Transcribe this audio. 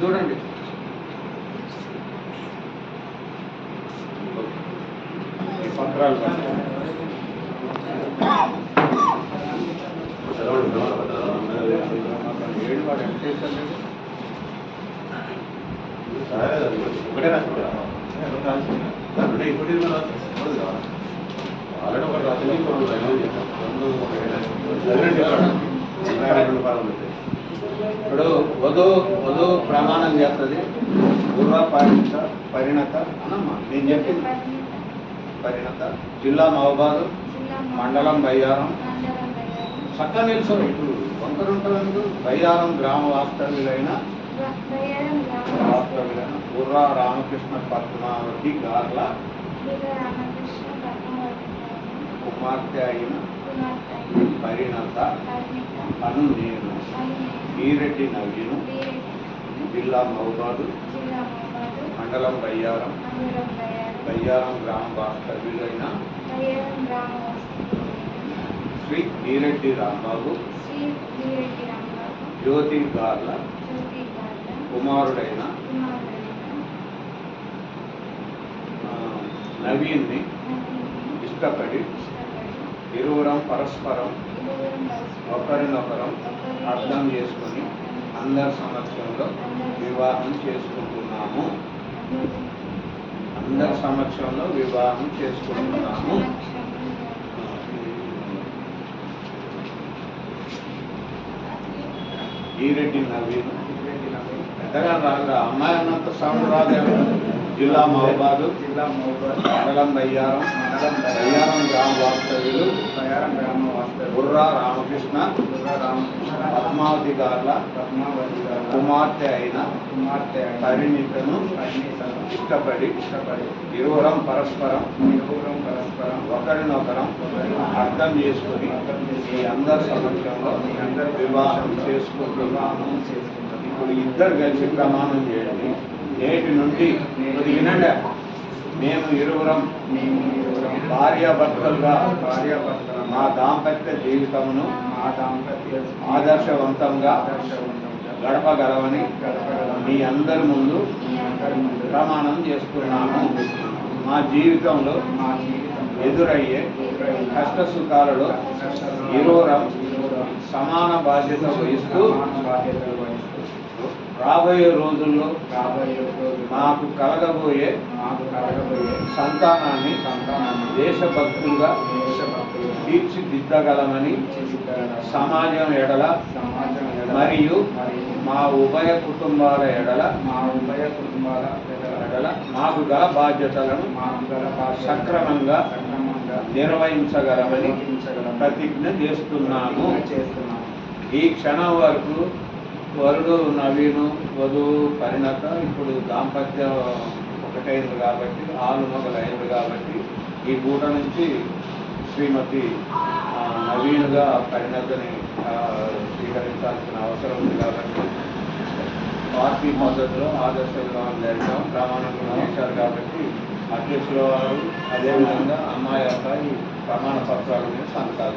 చూడండి పత్రాలు. ఏడు వాడు ఎంత చేశాడు ఒకటే రాసుకుంటా అంటే ఇప్పుడు ఆల్రెడీ ఒకటి రాసింది ఇంకొకటి రైల్వే చేశాం రెండు రెండు రెండు పాలన ఉంటాయి ఇప్పుడు వధు వధు ప్రమాణం చేస్తుంది. పూర్వ పరిణత పరిణత. అనమ్మా నేను చెప్పింది. పరిణత. జిల్లా మహబాద్ మండలం బయ్యారం. చక్కగా నిల్చొని ఇటు వంకరు ఉంటుంది బయ్యారం గ్రామ వాస్తవ్యులైన వాస్తవ్యులైన బుర్రా రామకృష్ణ పద్మావతి గార్ల. కుమార్తె అయిన పరిణత అను నేను ఈరెడ్డి నవీను జిల్లా మౌబాదు మండలం బయ్యారం బయ్యారం గ్రామ వాస్తవ్యులైన శ్రీ ఈరెడ్డి రాంబాబు జ్యోతి గార్ల కుమారుడైన నవీన్ని ఇష్టపడి ఇరువురం పరస్పరం ఒకరినొకరం అర్థం చేసుకొని అందరి సమక్షంలో వివాహం చేసుకుంటున్నాము. అందరి సమక్షంలో వివాహం చేసుకుంటున్నాము. ఈరెడ్డి నవీన్. పెద్దగా రాదు అమ్మాయి అన్నంత సౌండ్ జిల్లా మహబాదు జిల్లా మహబాద్ మండలం బయ్యారం మండలం బయ్యారం గ్రామ వాస్తవ్యులు బయారం గ్రామ వాస్తవ్యులు బుర్రా రామకృష్ణ దుర్గా రామకృష్ణ పద్మావతి గార్ల పద్మావతి గార్ల కుమార్తె అయిన కుమార్తె పరిణితను పరిణితను ఇష్టపడి ఇష్టపడి ఇరువురం పరస్పరం ఇరువురం పరస్పరం ఒకరినొకరం అర్థం చేసుకుని ఈ అందరి సమక్షంలో మీ అందరి వివాహం చేసుకుంటున్నాము చేసుకుంటాం ఇప్పుడు ఇద్దరు కలిసి ప్రమాణం చేయండి. నేటి నుండి వినండి. మేము ఇరువురం మేము ఇరువురం భార్యాభర్తలుగా భార్యాభర్తల మా దాంపత్య జీవితమును మా దాంపత్య ఆదర్శవంతంగా గడపగలమని మీ అందరి ముందు ప్రమాణం చేస్తున్నాము మా జీవితంలో మా ఎదురయ్యే కష్ట సుఖాలలో ఇరువురం సమాన బాధ్యత వహిస్తూ సమాన బాధ్యతలు వహిస్తూ రాబోయే రోజుల్లో రాబోయే రోజుల్లో మాకు కలగబోయే మాకు కలగబోయే సంతానాన్ని సంతానాన్ని దేశభక్తులుగా దేశభక్తులు తీర్చిదిద్దగలమని తీర్చిదిద్దగల సమాజం ఎడల సమాజం మరియు మా ఉభయ కుటుంబాల ఎడల మా ఉభయ కుటుంబాల ఎడల మాకు గల బాధ్యతలను మాకు గల సక్రమంగా సక్రమంగా నిర్వహించగలమని నిర్వహించగలమని ప్రతిజ్ఞ చేస్తున్నాము. చేస్తున్నాము. ఈ క్షణం వరకు వరుడు నవీను వధువు పరిణత ఇప్పుడు దాంపత్యం ఒకటైంది కాబట్టి ఆలు మొదలైంది కాబట్టి ఈ పూట నుంచి శ్రీమతి నవీనుగా పరిణతని స్వీకరించాల్సిన అవసరం ఉంది కాబట్టి పార్టీ మద్దతులో ఆదర్శంగా జరిగాం ప్రమాణం చేశారు కాబట్టి అధ్యక్షుల వారు అదేవిధంగా అమ్మాయి అబ్బాయి ప్రమాణ పత్రాల మీద సంతకాలు